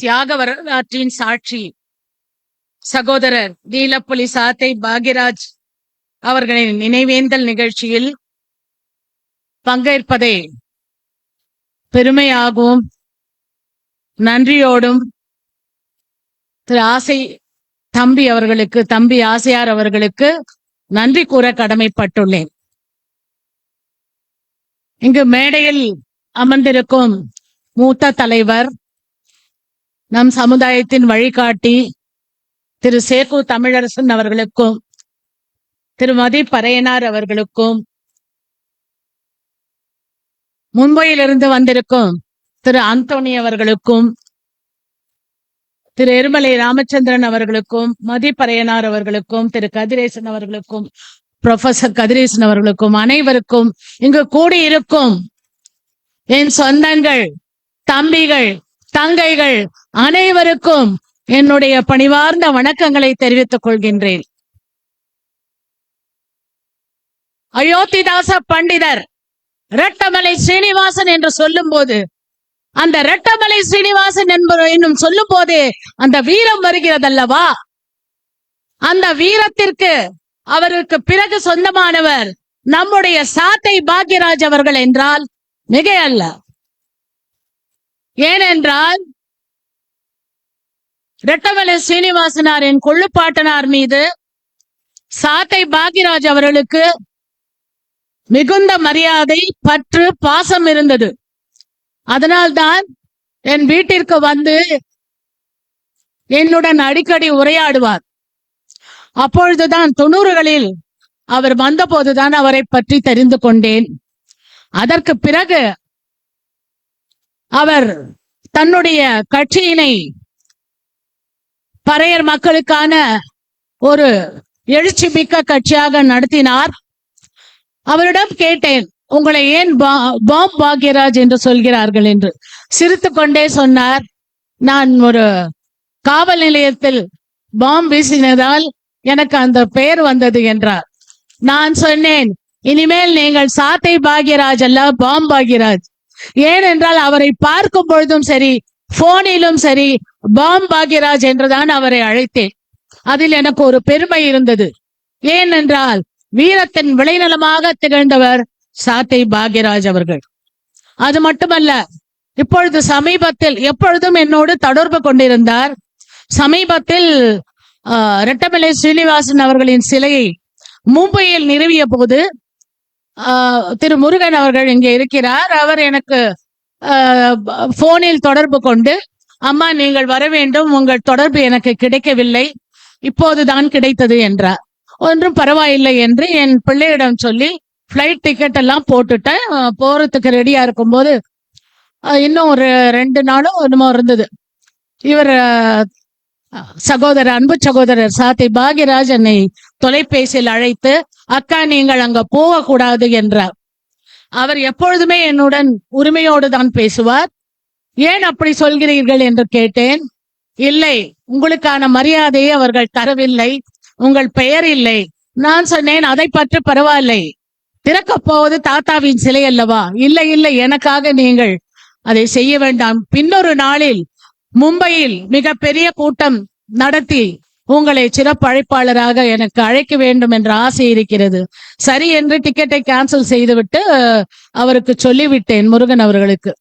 தியாக வரலாற்றின் சாட்சி. சகோதரர் நீலப்புலி சாத்தை பாக்யராஜ் அவர்களின் நினைவேந்தல் நிகழ்ச்சியில் பங்கேற்பதை பெருமையாகவும் நன்றியோடும் திரு ஆசை தம்பி அவர்களுக்கு தம்பி ஆசையார் அவர்களுக்கு நன்றி கூற கடமைப்பட்டுள்ளேன். இங்கு மேடையில் அமர்ந்திருக்கும் மூத்த தலைவர் நம் சமுதாயத்தின் வழிகாட்டி திரு சேகு தமிழரசன் அவர்களுக்கும் திருமதி பறையனார் அவர்களுக்கும் மும்பையிலிருந்து வந்திருக்கும் திரு அந்தோணி அவர்களுக்கும் திரு எருமலை ராமச்சந்திரன் அவர்களுக்கும் மதிப்பறையனார் அவர்களுக்கும் திரு கதிரேசன் அவர்களுக்கும் ப்ரொஃபசர் கதிரேசன் அவர்களுக்கும் அனைவருக்கும் இங்கு கூடியிருக்கும் என் சொந்தங்கள் தம்பிகள் தங்கைகள் அனைவருக்கும் என்னுடைய பணிவார்ந்த வணக்கங்களை தெரிவித்துக் கொள்கின்றேன். அயோத்திதாச பண்டிதர் ரெட்டமலை ஸ்ரீனிவாசன் என்று சொல்லும் போது அந்த ரெட்டமலை ஸ்ரீனிவாசன் என்பவர் என்னும் சொல்லும் போதே அந்த வீரம் வருகிறதல்லவா? அந்த வீரத்திற்கு அவருக்கு பிறகு சொந்தமானவர் நம்முடைய சாத்தை பாக்யராஜ் அவர்கள் என்றால் மிக அல்ல ஏனென்றால் ரெட்டமலை ஸ்ரீனிவாசனாரின் கொள்ளுப்பாட்டனார் மீது சாத்தை பாக்யராஜ் அவர்களுக்கு மிகுந்த மரியாதை பற்று பாசம் இருந்தது. அதனால்தான் என் வீட்டிற்கு வந்து என்னுடன் அடிக்கடி உரையாடுவார். அப்பொழுதுதான் தொண்ணூறுகளில் அவர் வந்தபோதுதான் அவரை பற்றி தெரிந்து கொண்டேன். அதற்கு பிறகு அவர் தன்னுடைய கட்சியினை பறையர் மக்களுக்கான ஒரு எழுச்சி மிக்க கட்சியாக நடத்தினார். அவரிடம் கேட்டேன் உங்களை ஏன் பா- பாம் பாக்யராஜ் என்று சொல்கிறார்கள்? என்று. சிரித்து கொண்டே சொன்னார் நான் ஒரு காவல் நிலையத்தில் பாம் வீசினதால் எனக்கு அந்த பெயர் வந்தது என்றார். நான் சொன்னேன் இனிமேல் நீங்கள் சாத்தை பாக்யராஜ் அல்ல பாம் பாக்யராஜ். ஏனென்றால் அவரை பார்க்கும் பொழுதும் சரி போனிலும் சரி பாம் பாக்யராஜ் என்றுதான் அவரை அழைத்தேன். அதில் எனக்கு ஒரு பெருமை இருந்தது. ஏனென்றால் வீரத்தின் விளைநலமாக திகழ்ந்தவர் சாத்தை பாக்யராஜ் அவர்கள். அது மட்டுமல்ல இப்பொழுது சமீபத்தில் எப்பொழுதும் என்னோடு தொடர்பு கொண்டிருந்தார். சமீபத்தில் ரெட்டமலை ஸ்ரீனிவாசன் அவர்களின் சிலையை மும்பையில் நிறுவிய போது ஆஹ், திரு முருகன் அவர்கள் இங்கே இருக்கிறார். அவர் எனக்கு போனில் தொடர்பு கொண்டு அம்மா நீங்கள் வர வேண்டும். உங்கள் தொடர்பு எனக்கு கிடைக்கவில்லை. இப்போதுதான் கிடைத்தது என்றார். ஒன்றும் பரவாயில்லை என்று என் பிள்ளையிடம் சொல்லி ஃப்ளைட் டிக்கெட் எல்லாம் போட்டுட்டேன். போறதுக்கு ரெடியா இருக்கும்போது இன்னும் ஒரு ரெண்டு நாளும் என்னமோ இருந்தது. இவர் சகோதரர் அன்பு சகோதரர் சாத்தி பாகியராஜ் என்னை தொலைபேசியில் அழைத்து அக்கா நீங்கள் அங்க போகக்கூடாது என்றார். அவர் எப்பொழுதுமே என்னுடன் உரிமையோடு தான் பேசுவார். ஏன் அப்படி சொல்கிறீர்கள் என்று கேட்டேன். இல்லை உங்களுக்கான மரியாதையை அவர்கள் தரவில்லை. உங்கள் பெயர் இல்லை. நான் சொன்னேன் அதை பற்றி பரவாயில்லை. திறக்கப் போவது தாத்தாவின் சிலை அல்லவா? இல்லை இல்லை எனக்காக நீங்கள் அதை செய்ய வேண்டாம். பின்னொரு நாளில் மும்பையில் மிக பெரிய கூட்டம் நடத்தி உங்களை சிறப்பு அழைப்பாளராக எனக்கு அழைக்க வேண்டும் என்ற ஆசை இருக்கிறது. சரி என்று டிக்கெட்டை கேன்சல் செய்துவிட்டு அவருக்கு சொல்லிவிட்டேன் முருகன் அவர்களுக்கு.